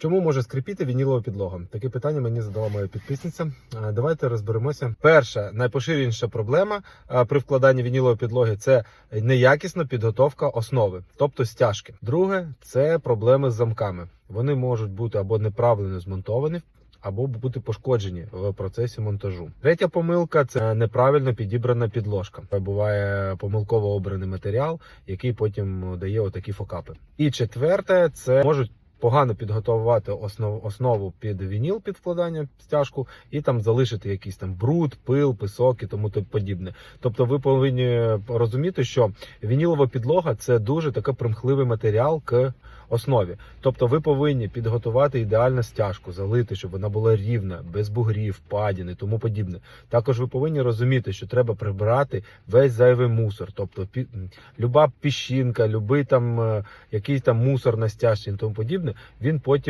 Чому може скрипіти вінілова підлога? Таке питання мені задала моя підписниця. Е, Давайте розберемося. Перша найпоширеніша проблема е, при вкладанні вінілової підлоги це неякісна підготовка основи, тобто стяжки. Друге це проблеми з замками. Вони можуть бути або неправильно змонтовані. Або бути пошкоджені в процесі монтажу. Третя помилка це неправильно підібрана підложка. Буває помилково обраний матеріал, який потім дає отакі фокапи. І четверте, це можуть погано підготувати основу, основу під вініл під вкладання стяжку і там залишити якийсь там бруд, пил, пісок і тому то подібне. Тобто, ви повинні розуміти, що вінілова підлога це дуже такий примхливий матеріал к основі. Тобто, ви повинні підготувати ідеальну стяжку, залити, щоб вона була рівна, без бугрів, падін і тому подібне. Також ви повинні розуміти, що треба прибирати весь зайвий мусор, тобто пі, люба піщинка, любий там е, якийсь там мусор на стяжці і тому подібне, він потім